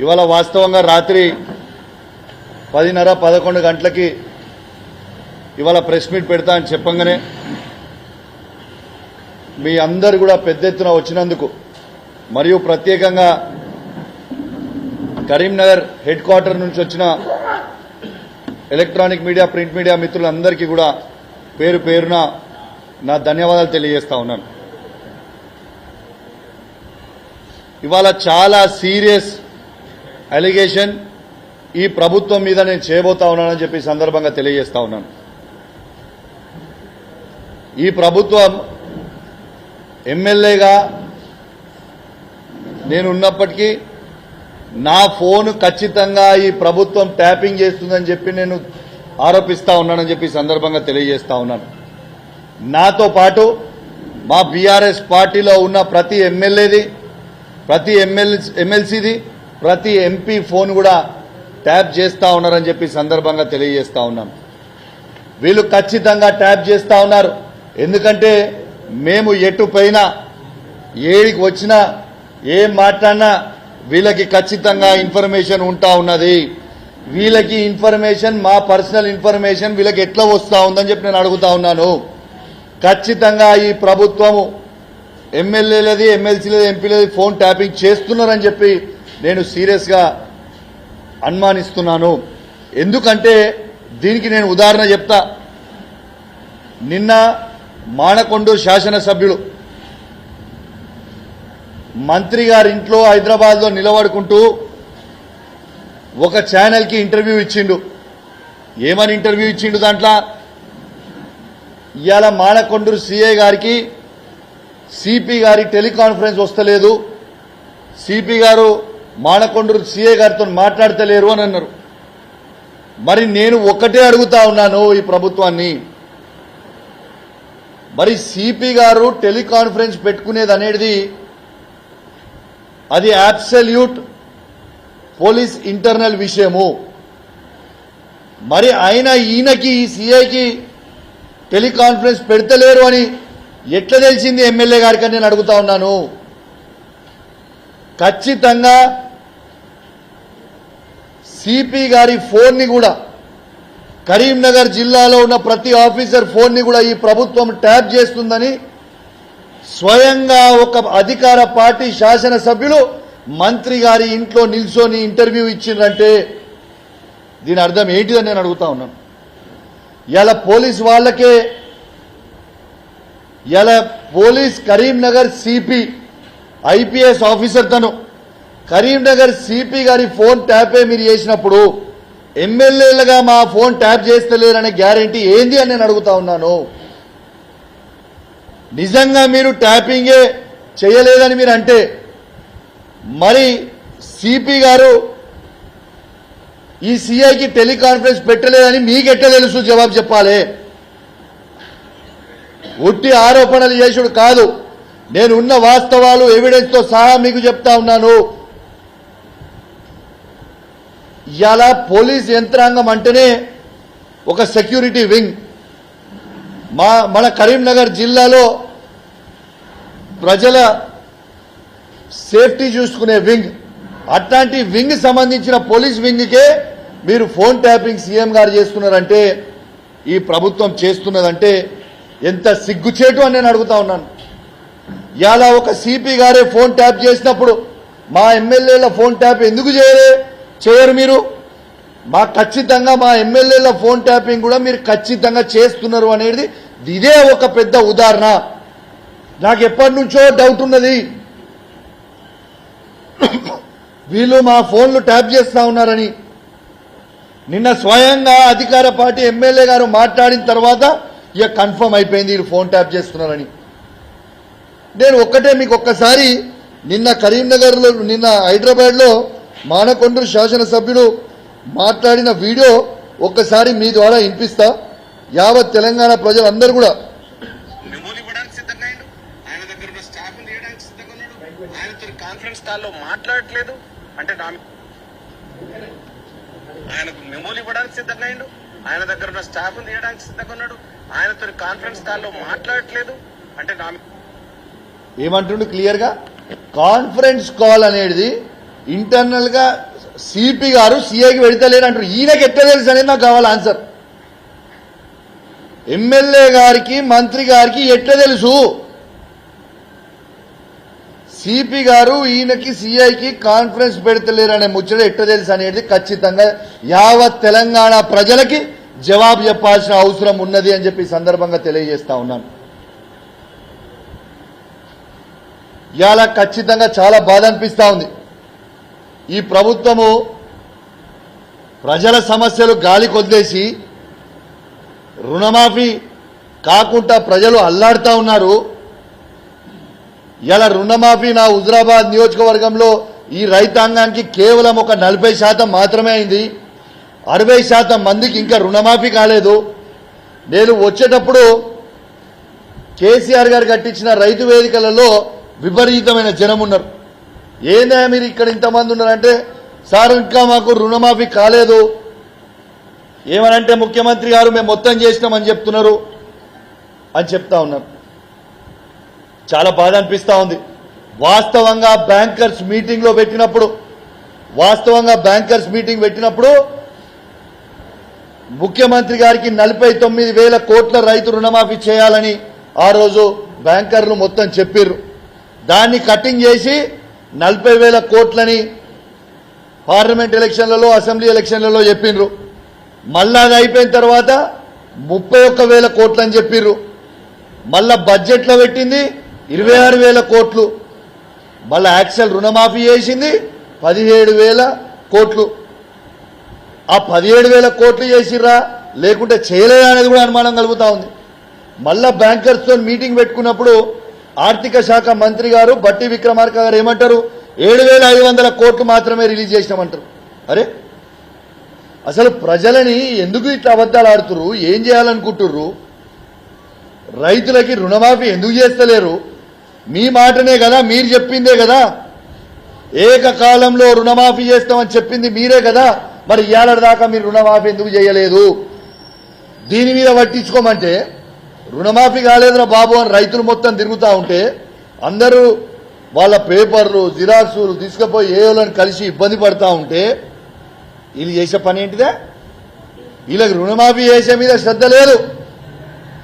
ఇవాళ వాస్తవంగా రాత్రి పదిన్నర పదకొండు గంటలకి ఇవాళ ప్రెస్ మీట్ పెడతా అని చెప్పంగానే మీ అందరు కూడా పెద్ద ఎత్తున వచ్చినందుకు మరియు ప్రత్యేకంగా కరీంనగర్ హెడ్ క్వార్టర్ నుంచి వచ్చిన ఎలక్ట్రానిక్ మీడియా ప్రింట్ మీడియా మిత్రులందరికీ కూడా పేరు పేరున నా ధన్యవాదాలు తెలియజేస్తా ఉన్నాను. ఇవాళ చాలా సీరియస్ అలిగేషన్ ఈ ప్రభుత్వం మీద నేను చేయబోతా ఉన్నానని చెప్పి సందర్భంగా తెలియజేస్తా ఉన్నాను. ఈ ప్రభుత్వం ఎమ్మెల్యేగా నేను ఉన్నప్పటికీ నా ఫోన్ ఖచ్చితంగా ఈ ప్రభుత్వం ట్యాపింగ్ చేస్తుందని చెప్పి నేను ఆరోపిస్తా ఉన్నానని చెప్పి సందర్భంగా తెలియజేస్తా ఉన్నాను. నాతో పాటు మా బీఆర్ఎస్ పార్టీలో ఉన్న ప్రతి ఎమ్మెల్యేది ప్రతి ఎమ్మెల్యే ఎమ్మెల్సీది ప్రతి ఎంపీ ఫోన్ కూడా ట్యాప్ చేస్తా ఉన్నారని చెప్పి సందర్భంగా తెలియజేస్తా ఉన్నాం. వీళ్ళు ఖచ్చితంగా ట్యాప్ చేస్తా ఉన్నారు. ఎందుకంటే మేము ఎటు పైన ఏడికి వచ్చినా ఏం మాట్లాడినా వీళ్ళకి ఖచ్చితంగా ఇన్ఫర్మేషన్ ఉంటా ఉన్నది. వీళ్ళకి ఇన్ఫర్మేషన్ మా పర్సనల్ ఇన్ఫర్మేషన్ వీళ్ళకి ఎట్లా వస్తా ఉందని చెప్పి నేను అడుగుతా ఉన్నాను. ఖచ్చితంగా ఈ ప్రభుత్వము ఎమ్మెల్యేలది ఎమ్మెల్సీలది ఎంపీలది ఫోన్ ట్యాపింగ్ చేస్తున్నారని చెప్పి నేను సీరియస్గా అనుమానిస్తున్నాను. ఎందుకంటే దీనికి నేను ఉదాహరణ చెప్తా. నిన్న మానకొండ శాసనసభ్యులు మంత్రి గారి ఇంట్లో హైదరాబాద్లో నిలబడుకుంటూ ఒక ఛానల్కి ఇంటర్వ్యూ ఇచ్చిండు. ఏమని ఇంటర్వ్యూ ఇచ్చిండు దాంట్లో? ఇవాళ మానకొండూరు సిఐ గారికి సిపి గారి టెలికాన్ఫరెన్స్ వస్తలేదు. సిపి గారు మాణకొండూరు సీఏ గారితో మాట్లాడతలేరు అని అన్నారు. మరి నేను ఒక్కటే అడుగుతా ఉన్నాను ఈ ప్రభుత్వాన్ని. మరి సిపి గారు టెలికాన్ఫరెన్స్ పెట్టుకునేది అనేది అది అబ్సల్యూట్ పోలీస్ ఇంటర్నల్ విషయము. మరి ఆయన ఈయనకి ఈ సీఐకి టెలికాన్ఫరెన్స్ పెడతలేరు అని ఎట్లా తెలిసింది ఎమ్మెల్యే గారికి నేను అడుగుతా ఉన్నాను. ఖచ్చితంగా సిపి గారి ఫోన్ని కూడా కరీంనగర్ జిల్లాలో ఉన్న ప్రతి ఆఫీసర్ ఫోన్ని కూడా ఈ ప్రభుత్వం ట్యాప్ చేస్తుందని స్వయంగా ఒక అధికార పార్టీ శాసనసభ్యులు మంత్రి గారి ఇంట్లో నిల్చొని ఇంటర్వ్యూ ఇచ్చిండ్రంటే దీని అర్థం ఏంటిదని నేను అడుగుతా ఉన్నాను. ఇలా పోలీస్ వాళ్ళకే ఇలా police Karimnagar CP IPS officer తను కరీంనగర్ సిపి గారి ఫోన్ ట్యాపే మీరు చేసినప్పుడు ఎమ్మెల్యేలుగా మా ఫోన్ ట్యాప్ చేస్తలేరనే గ్యారంటీ ఏంది అని నేను అడుగుతా ఉన్నాను. నిజంగా మీరు ట్యాపింగే చేయలేదని మీరు అంటే మరి సిపి గారు ఈ సిఐకి టెలికాన్ఫరెన్స్ పెట్టలేదని మీకెట్ట తెలుసు జవాబు చెప్పాలి? ఉట్టి ఆరోపణలు చేసుడు కాదు. నేను ఉన్న వాస్తవాలు ఎవిడెన్స్తో సహా మీకు చెప్తా ఉన్నాను. ఇవాళ పోలీస్ యంత్రాంగం అంటేనే ఒక సెక్యూరిటీ వింగ్. మా మన కరీంనగర్ జిల్లాలో ప్రజల సేఫ్టీ చూసుకునే వింగ్. అట్లాంటి వింగ్ సంబంధించిన పోలీస్ వింగ్కే మీరు ఫోన్ ట్యాపింగ్ సీఎం గారు చేస్తున్నారంటే ఈ ప్రభుత్వం చేస్తున్నదంటే ఎంత సిగ్గుచేటు అని నేను అడుగుతా ఉన్నాను. ఇలా ఒక సిపి గారే ఫోన్ ట్యాప్ చేసినప్పుడు మా ఎమ్మెల్యేల ఫోన్ ట్యాప్ ఎందుకు చేయలే? చేయరు మీరు. మా ఖచ్చితంగా మా ఎమ్మెల్యేల ఫోన్ ట్యాపింగ్ కూడా మీరు ఖచ్చితంగా చేస్తున్నారు అనేది ఇదే ఒక పెద్ద ఉదాహరణ. నాకు ఎప్పటి నుంచో డౌట్ ఉన్నది. వీళ్ళు మా ఫోన్లు ట్యాప్ చేస్తా ఉన్నారని. నిన్న స్వయంగా అధికార పార్టీ ఎమ్మెల్యే గారు మాట్లాడిన తర్వాత ఇక కన్ఫర్మ్ అయిపోయింది వీళ్ళు ఫోన్ ట్యాప్ చేస్తున్నారని. నేను ఒక్కటే మీకు ఒక్కసారి నిన్న కరీంనగర్లో నిన్న హైదరాబాద్లో మానకొండూరు శాసనసభ్యులు మాట్లాడిన వీడియో ఒక్కసారి మీ ద్వారా వినిపిస్తా. యావత్ తెలంగాణ ప్రజలందరూ కూడా. ఆయనతో కాన్ఫరెన్స్ కాల్లో మాట్లాడట్లేదు. అంటే ఆయనకు మెమోలు ఇవ్వడానికి సిద్ధంగా అయ్యిండు ఆయన దగ్గర ఉన్న స్టాఫ్ తీయడానికి సిద్ధంగా ఉన్నాడు. ఆయనతో కాన్ఫరెన్స్ కాల్లో మాట్లాడట్లేదు. అంటే నా ఏమంటుండు క్లియర్గా? కాన్ఫరెన్స్ కాల్ అనేది ఇంటర్నల్గా సిపి గారు సిఐకి వెళితలేరు అంటారు ఈయనకి ఎట్లా తెలుసు అనేది నాకు కావాలి ఆన్సర్. ఎమ్మెల్యే గారికి మంత్రి గారికి ఎట్లా తెలుసు? సిపి గారు ఈయనకి సిఐకి కాన్ఫరెన్స్ పెడతలేరు అనే ముచ్చట ఎట్ట తెలుసు అనేది ఖచ్చితంగా యావత్ తెలంగాణ ప్రజలకి జవాబు చెప్పాల్సిన అవసరం ఉన్నది అని చెప్పి సందర్భంగా తెలియజేస్తా ఉన్నాను. ఇవాళ ఖచ్చితంగా చాలా బాధ అనిపిస్తా ఉంది. ఈ ప్రభుత్వము ప్రజల సమస్యలు గాలి కొద్దేసి రుణమాఫీ కాకుండా ప్రజలు అల్లాడుతా ఉన్నారు. ఇలా రుణమాఫీ నా హుజరాబాద్ నియోజకవర్గంలో ఈ రైతాంగానికి కేవలం ఒక నలభై శాతం మాత్రమే అయింది. అరవై శాతం మందికి ఇంకా రుణమాఫీ కాలేదు. నేను వచ్చేటప్పుడు కేసీఆర్ గారు కట్టించిన రైతు వేదికలలో విపరీతమైన జనం ఉన్నారు. ఏందా మీరు ఇక్కడ ఇంతమంది ఉన్నారంటే సార్ ఇంకా మాకు రుణమాఫీ కాలేదు. ఏమనంటే ముఖ్యమంత్రి గారు మేము మొత్తం చేసినామని చెప్తున్నారు. అని చెప్తా ఉన్నారు. చాలా బాధ అనిపిస్తూ ఉంది. వాస్తవంగా బ్యాంకర్స్ మీటింగ్లో పెట్టినప్పుడు వాస్తవంగా బ్యాంకర్స్ మీటింగ్ పెట్టినప్పుడు ముఖ్యమంత్రి గారికి నలభై తొమ్మిది వేల కోట్ల రైతు రుణమాఫీ చేయాలని ఆ రోజు బ్యాంకర్లు మొత్తం చెప్పిర్రు. దాన్ని కటింగ్ చేసి నలభై వేల కోట్లని పార్లమెంట్ ఎలక్షన్లలో అసెంబ్లీ ఎలక్షన్లలో చెప్పిండ్రు మళ్ళా అది అయిపోయిన తర్వాత ముప్పై ఒక్క వేల కోట్లు అని చెప్పిర్రు. మళ్ళా బడ్జెట్లో పెట్టింది ఇరవై ఆరు వేల కోట్లు. మళ్ళా యాక్సెల్ రుణమాఫీ చేసింది పదిహేడు వేల కోట్లు. ఆ పదిహేడు వేల కోట్లు చేసిర్రా? లేకుంటే చేయలేదా అనేది కూడా అనుమానం కలుగుతూ ఉంది. మళ్ళా బ్యాంకర్స్తో మీటింగ్ పెట్టుకున్నప్పుడు ఆర్థిక శాఖ మంత్రి గారు బట్టి విక్రమార్క గారు ఏమంటారు? ఏడు వేల ఐదు వందల కోట్లు మాత్రమే రిలీజ్ చేసినామంటారు. అరే? అసలు ప్రజలని ఎందుకు ఇట్లా అబద్ధాలు ఆడుతురు ఏం చేయాలనుకుంటుర్రు? రైతులకి రుణమాఫీ ఎందుకు చేస్తలేరు? మీ మాటనే కదా మీరు చెప్పిందే కదా. ఏకకాలంలో రుణమాఫీ చేస్తామని చెప్పింది మీరే కదా. మరి ఇవాళ దాకా మీరు రుణమాఫీ ఎందుకు చేయలేదు? దీని మీద పట్టించుకోమంటే రుణమాఫీ కాలేదురా బాబు అని రైతులు మొత్తం తిరుగుతూ ఉంటే అందరూ వాళ్ళ పేపర్లు జిరాక్సులు తీసుకుపోయి ఏయోలను కలిసి ఇబ్బంది పడతా ఉంటే వీళ్ళు చేసే పని ఏంటిదే? వీళ్ళకి రుణమాఫీ చేసే మీద శ్రద్ధ లేదు.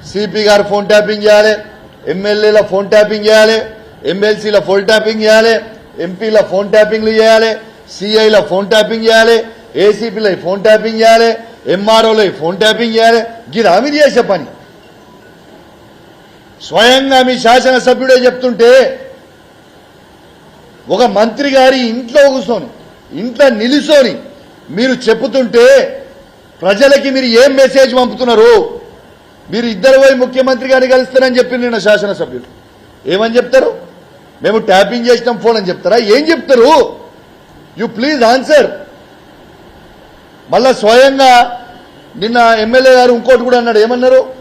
సిపి గారు ఫోన్ ట్యాపింగ్ చేయాలి ఎమ్మెల్యేల ఫోన్ ట్యాపింగ్ చేయాలి ఎమ్మెల్సీల ఫోన్ ట్యాపింగ్ చేయాలి ఎంపీల ఫోన్ ట్యాపింగ్లు చేయాలి సిఐల ఫోన్ ట్యాపింగ్ చేయాలి ఏసీపీల ఫోన్ ట్యాపింగ్ చేయాలి ఎంఆర్ఓల ఫోన్ ట్యాపింగ్ చేయాలి. గిదా చేసే పని. స్వయంగా మీ శాసనసభ్యుడే చెప్తుంటే ఒక మంత్రి గారి ఇంట్లో కూర్చొని ఇంట్లో నిలుసోని మీరు చెప్పుతుంటే ప్రజలకి మీరు ఏం మెసేజ్ పంపుతున్నారు? మీరు ఇద్దరు పోయి ముఖ్యమంత్రి గారిని కలుస్తారని చెప్పి నిన్న శాసనసభ్యుడు. ఏమని చెప్తారు? మేము ట్యాపింగ్ చేసినాం ఫోన్ అని చెప్తారా? ఏం చెప్తారు? యు ప్లీజ్ ఆన్సర్ మళ్ళా స్వయంగా నిన్న ఎమ్మెల్యే గారు ఇంకోటి కూడా అన్నాడు. ఏమన్నారు?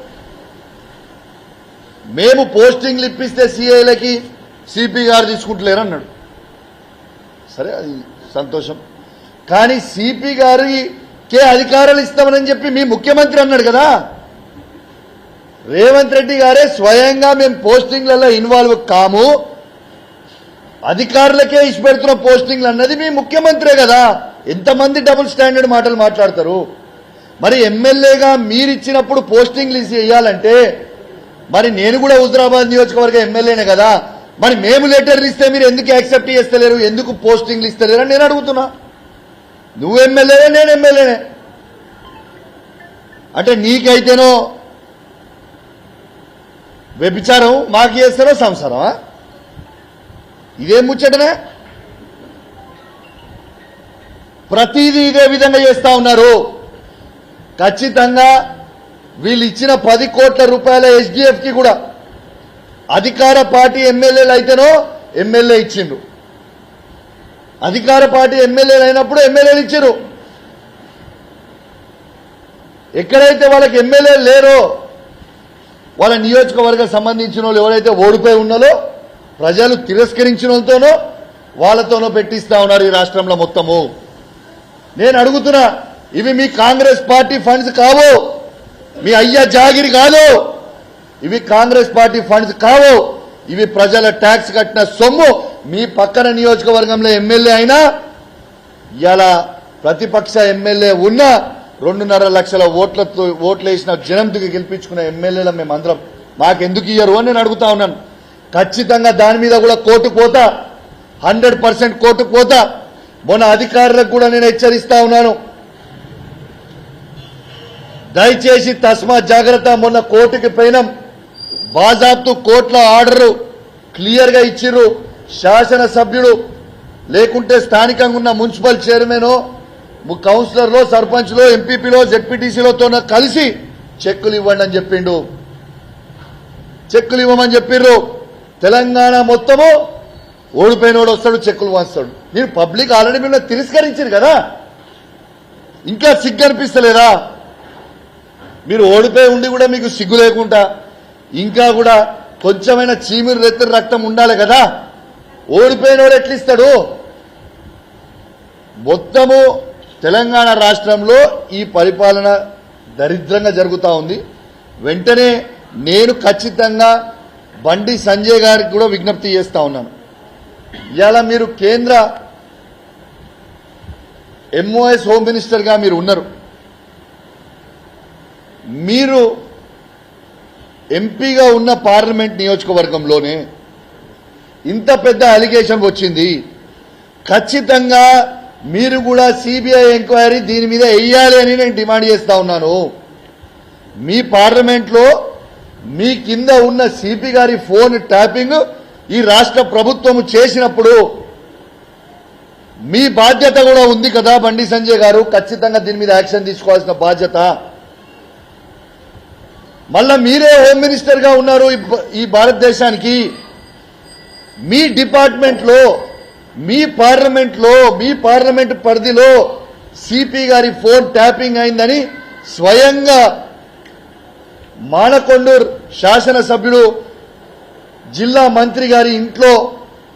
మేము పోస్టింగ్లు ఇప్పిస్తే సిఐలకి సిపి గారు తీసుకుంటలేరు అన్నాడు. సరే అది సంతోషం. కానీ సిపి గారికే అధికారాలు ఇస్తామని చెప్పి మీ ముఖ్యమంత్రి అన్నాడు కదా. రేవంత్ రెడ్డి గారే స్వయంగా మేము పోస్టింగ్లలో ఇన్వాల్వ్ కాము. అధికారులకే ఇచ్చిపెడుతున్న పోస్టింగ్లు అన్నది మీ ముఖ్యమంత్రే కదా. ఎంతమంది డబుల్ స్టాండర్డ్ మాటలు మాట్లాడతారు? మరి ఎమ్మెల్యేగా మీరిచ్చినప్పుడు పోస్టింగ్లు ఇచ్చి ఇవ్వాలంటే మరి నేను కూడా హుజరాబాద్ నియోజకవర్గ ఎమ్మెల్యేనే కదా. మరి మేము లెటర్లు ఇస్తే మీరు ఎందుకు యాక్సెప్ట్ చేస్తలేరు? ఎందుకు పోస్టింగ్లు ఇస్తలేరు అని నేను అడుగుతున్నా. నువ్వు ఎమ్మెల్యేనే నేను ఎమ్మెల్యేనే. అంటే నీకైతేనో వ్యభిచారం మాకు చేస్తారో సంసారమా? ఇదేం ముచ్చటనే? ప్రతిదీ ఇదే విధంగా చేస్తా ఉన్నారు. ఖచ్చితంగా వీళ్ళు ఇచ్చిన పది కోట్ల రూపాయల ఎస్డిఎఫ్కి కూడా అధికార పార్టీ ఎమ్మెల్యేలు అయితేనో ఎమ్మెల్యే ఇచ్చిండ్రు. అధికార పార్టీ ఎమ్మెల్యేలు అయినప్పుడు ఎమ్మెల్యేలు ఇచ్చారు ఎక్కడైతే వాళ్ళకి ఎమ్మెల్యేలు లేరో వాళ్ళ నియోజకవర్గ సంబంధించిన వాళ్ళు ఎవరైతే ఓడిపోయి ఉన్నారో ప్రజలు తిరస్కరించిన వాళ్ళతోనో వాళ్ళతోనో పెట్టిస్తా ఉన్నారు ఈ రాష్ట్రంలో మొత్తము. నేను అడుగుతున్నా ఇవి మీ కాంగ్రెస్ పార్టీ ఫండ్స్ కావు. మీ అయ్య జాగిరి కాదు. ఇవి కాంగ్రెస్ పార్టీ ఫండ్స్ కావు. ఇవి ప్రజల ట్యాక్స్ కట్టిన సొమ్ము. మీ పక్కన నియోజకవర్గంలో ఎమ్మెల్యే అయినా ఇలా ప్రతిపక్ష ఎమ్మెల్యే ఉన్న రెండున్నర లక్షల ఓట్లతో ఓట్లు వేసిన జనంతుకి గెలిపించుకున్న ఎమ్మెల్యేల మేమందరం మాకెందుకు ఇయ్యరు అని నేను అడుగుతా ఉన్నాను. ఖచ్చితంగా దాని మీద కూడా కోర్టు పోతా. హండ్రెడ్ పర్సెంట్ కోర్టు పోతా. మొన్న అధికారులకు కూడా నేను హెచ్చరిస్తా ఉన్నాను. దయచేసి తస్మా జాగ్రత్త. మొన్న కోర్టుకి పోయినాం. బాజాబ్తు కోర్టుల ఆర్డర్ క్లియర్గా ఇచ్చిర్రు. శాసనసభ్యుడు లేకుంటే స్థానికంగా ఉన్న మున్సిపల్ చైర్మన్ కౌన్సిలర్లో సర్పంచ్లో ఎంపీపీలో జెడ్పీటీసీలతో కలిసి చెక్కులు ఇవ్వండి అని చెప్పిండు. చెక్కులు ఇవ్వమని చెప్పిర్రు. తెలంగాణ మొత్తము ఓడిపోయినోడు వస్తాడు చెక్కులు వాస్తాడు. మీరు పబ్లిక్ ఆల్రెడీ మిమ్మల్ని తిరస్కరించారు కదా? ఇంకా సిగ్గు అనిపిస్తలేదా మీరు ఓడిపోయి ఉండి కూడా మీకు సిగ్గు లేకుండా ఇంకా కూడా కొంచెమైనా చీమిరి రెత్తిరి రక్తం ఉండాలి కదా? ఓడిపోయినోడు ఎట్లిస్తాడు? మొత్తము తెలంగాణ రాష్ట్రంలో ఈ పరిపాలన దరిద్రంగా జరుగుతూ ఉంది. వెంటనే నేను ఖచ్చితంగా బండి సంజయ్ గారికి కూడా విజ్ఞప్తి చేస్తా ఉన్నాను. ఇవాళ మీరు కేంద్ర ఎంఓఎస్ హోమ్ మినిస్టర్గా మీరు ఉన్నారు. మీరు ఎంపీగా ఉన్న పార్లమెంట్ నియోజకవర్గంలోనే ఇంత పెద్ద అలిగేషన్ వచ్చింది. ఖచ్చితంగా మీరు కూడా సిబిఐ ఎంక్వైరీ దీని మీద వేయాలి అని నేను డిమాండ్ చేస్తా ఉన్నాను. మీ పార్లమెంట్లో మీ కింద ఉన్న సిపి గారి ఫోన్ ట్యాపింగ్ ఈ రాష్ట్ర ప్రభుత్వం చేసినప్పుడు మీ బాధ్యత కూడా ఉంది కదా బండి సంజయ్ గారు. ఖచ్చితంగా దీని మీద యాక్షన్ తీసుకోవాల్సిన బాధ్యత. మళ్ళా మీరే హోమ్ మినిస్టర్గా ఉన్నారు ఈ భారతదేశానికి. మీ డిపార్ట్మెంట్లో మీ పార్లమెంట్లో మీ పార్లమెంట్ పరిధిలో సిపి గారి ఫోన్ ట్యాపింగ్ అయిందని స్వయంగా మానకొండూర్ శాసనసభ్యుడు జిల్లా మంత్రి గారి ఇంట్లో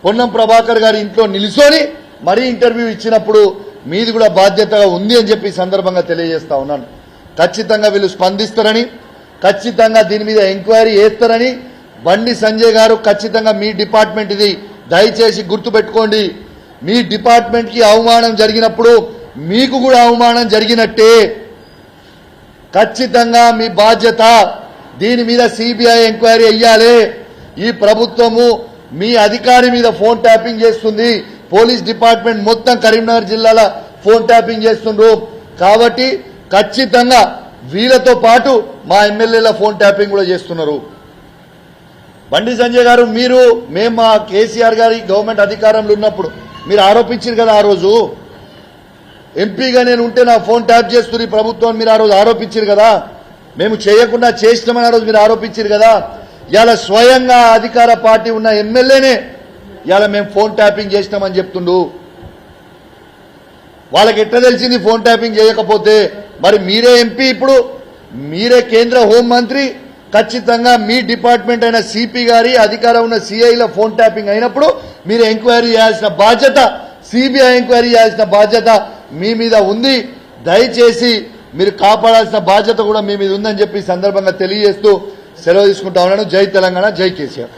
పొన్నం ప్రభాకర్ గారి ఇంట్లో నిలుచొని మరీ ఇంటర్వ్యూ ఇచ్చినప్పుడు మీది కూడా బాధ్యతగా ఉంది అని చెప్పి సందర్భంగా తెలియజేస్తా ఉన్నాను. ఖచ్చితంగా వీళ్ళు స్పందిస్తారని ఖచ్చితంగా దీని మీద ఎంక్వైరీ చేస్తారని బండి సంజయ్ గారు ఖచ్చితంగా మీ డిపార్ట్మెంట్ ఇది. దయచేసి గుర్తుపెట్టుకోండి. మీ డిపార్ట్మెంట్కి అవమానం జరిగినప్పుడు మీకు కూడా అవమానం జరిగినట్టే. ఖచ్చితంగా మీ బాధ్యత దీని మీద సిబిఐ ఎంక్వైరీ అయ్యాలి ఈ ప్రభుత్వము మీ అధికారి మీద ఫోన్ ట్యాపింగ్ చేస్తుంది. పోలీస్ డిపార్ట్మెంట్ మొత్తం కరీంనగర్ జిల్లాలో ఫోన్ ట్యాపింగ్ చేస్తుండ్రు. కాబట్టి ఖచ్చితంగా వీళ్ళతో పాటు మా ఎమ్మెల్యేల ఫోన్ ట్యాపింగ్ కూడా చేస్తున్నారు. బండి సంజయ్ గారు మీరు మేము మా కేసీఆర్ గారి గవర్నమెంట్ అధికారంలో ఉన్నప్పుడు మీరు ఆరోపించారు కదా ఆ రోజు? ఎంపీగా నేను ఉంటే నా ఫోన్ ట్యాప్ చేస్తుంది ఈ ప్రభుత్వం మీరు ఆ రోజు ఆరోపించారు కదా? మేము చేయకుండా చేసినామని ఆ రోజు మీరు ఆరోపించారు కదా? ఇవాళ స్వయంగా అధికార పార్టీ ఉన్న ఎమ్మెల్యేనే ఇవాళ మేము ఫోన్ ట్యాపింగ్ చేసినామని చెప్తుండు. వాళ్ళకి ఎట్లా తెలిసింది ఫోన్ ట్యాపింగ్ చేయకపోతే? మరి మీరే ఎంపీ ఇప్పుడు? మీరే కేంద్ర హోంమంత్రి ఖచ్చితంగా మీ డిపార్ట్మెంట్ అయిన సిపి గారి అధికారం ఉన్న సిఐల ఫోన్ ట్యాపింగ్ అయినప్పుడు మీరు ఎంక్వైరీ చేయాల్సిన బాధ్యత సిబిఐ ఎంక్వైరీ చేయాల్సిన బాధ్యత మీ మీద ఉంది. దయచేసి మీరు కాపాడాల్సిన బాధ్యత కూడా మీ మీద ఉందని చెప్పి సందర్భంగా తెలియజేస్తూ సెలవు తీసుకుంటా ఉన్నాను. జై తెలంగాణ జై కేసీఆర్.